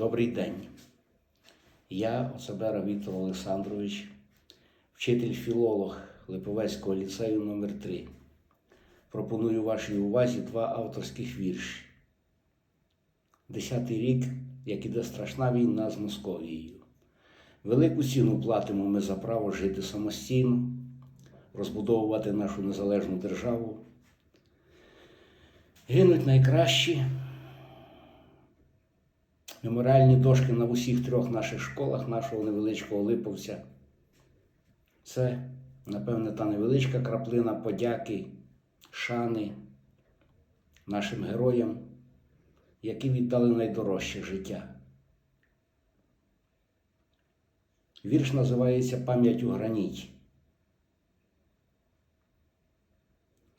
Добрий день. Я Оцебера Віктор Олександрович, вчитель філолог Липовецького ліцею номер 3 Пропоную вашій увазі два авторських вірші. Десятий рік, як іде страшна війна з Московією. Велику ціну платимо ми за право жити самостійно, розбудовувати нашу незалежну державу. Гинуть найкращі. Меморіальні дошки на усіх трьох наших школах нашого невеличкого Липовця. Це, напевне, та невеличка краплина подяки, шани нашим героям, які віддали найдорожче життя. Вірш називається Пам'ять у граніті.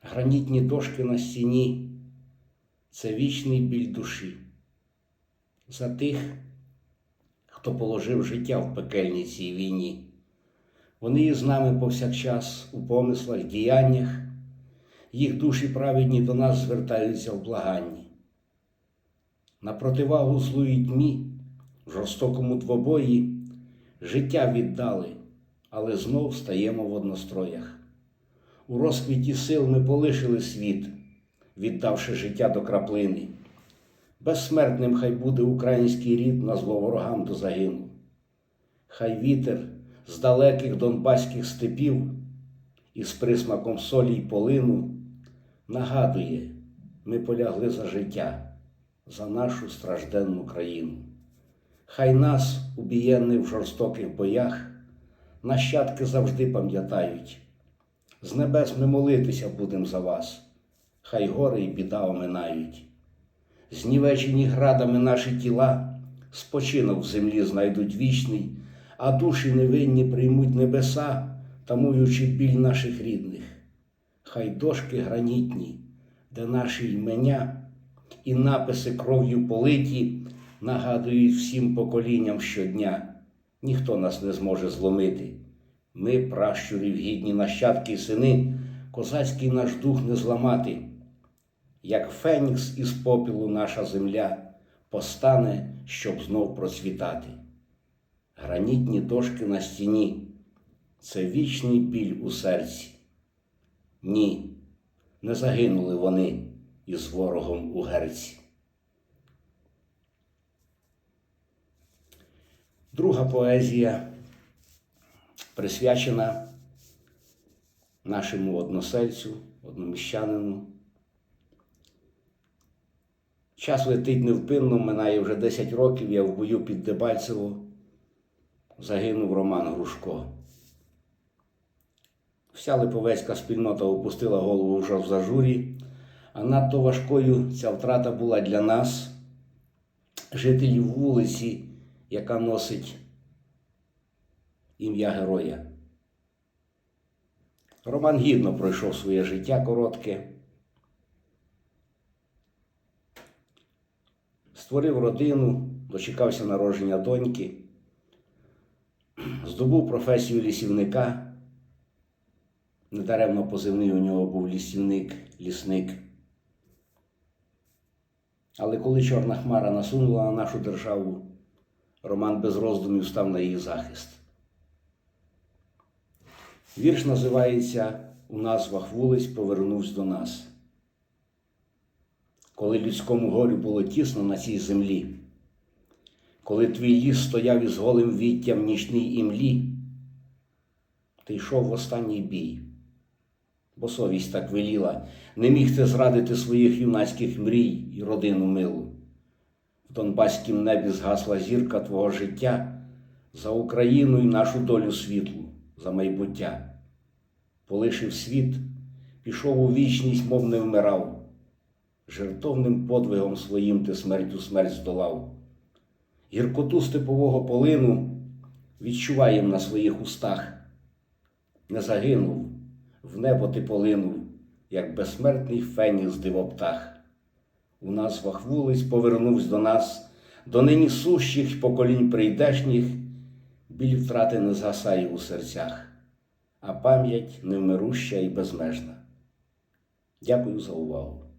Гранітні дошки на стіні це вічний біль душі за тих, хто положив життя в пекельній цій війні. Вони є з нами повсякчас у помислах, діяннях, їх душі праведні до нас звертаються в благанні. На противагу злої тьмі, в жорстокому двобої життя віддали, але знов стаємо в одностроях. У розквіті сил ми полишили світ, віддавши життя до краплини. Безсмертним хай буде український рід на зло ворогам до загину. Хай вітер з далеких донбаських степів із присмаком солі й полину нагадує, ми полягли за життя, за нашу стражденну країну. Хай нас, убієнних в жорстоких боях, нащадки завжди пам'ятають. З небес ми молитися будем за вас, хай гори й біда оминають. Знівечені градами наші тіла, спочинок в землі знайдуть вічний, а душі невинні приймуть небеса, тамуючи біль наших рідних. Хай дошки гранітні, де наші імення і написи кров'ю политі нагадують всім поколінням щодня. Ніхто нас не зможе зломити. Ми, пращурів, гідні нащадки й сини, козацький наш дух не зламати. Як фенікс із попілу наша земля постане, щоб знов процвітати. Гранітні дошки на стіні це вічний біль у серці. Ні, не загинули вони із ворогом у герці. Друга поезія присвячена нашому односельцю, одноміщанину. Час летить невпинно, минає вже 10 років, я в бою під Дебальцево загинув Роман Грушко. Вся липовецька спільнота опустила голову вже в зажурі, а надто важкою ця втрата була для нас, жителів вулиці, яка носить ім'я героя. Роман гідно пройшов своє життя коротке. Створив родину, дочекався народження доньки, здобув професію лісівника. Недаремно позивний у нього був лісівник, лісник. Але коли Чорна Хмара насунула на нашу державу, Роман без роздумів став на її захист. Вірш називається У назвах вулиць Повернувсь до нас коли людському горю було тісно на цій землі, коли твій ліс стояв із голим віттям в нічній імлі, ти йшов в останній бій, бо совість так веліла, не міг ти зрадити своїх юнацьких мрій і родину милу. В Донбаськім небі згасла зірка твого життя за Україну і нашу долю світлу, за майбуття. Полишив світ, пішов у вічність, мов не вмирав жертовним подвигом своїм ти смертю смерть здолав. Гіркоту степового полину відчуваєм на своїх устах. Не загинув, в небо ти полинув, як безсмертний фенікс дивоптах. У назвах вулиць повернувся до нас, до нині сущих поколінь прийдешніх, біль втрати не згасає у серцях, а пам'ять невмируща і безмежна. Дякую за увагу.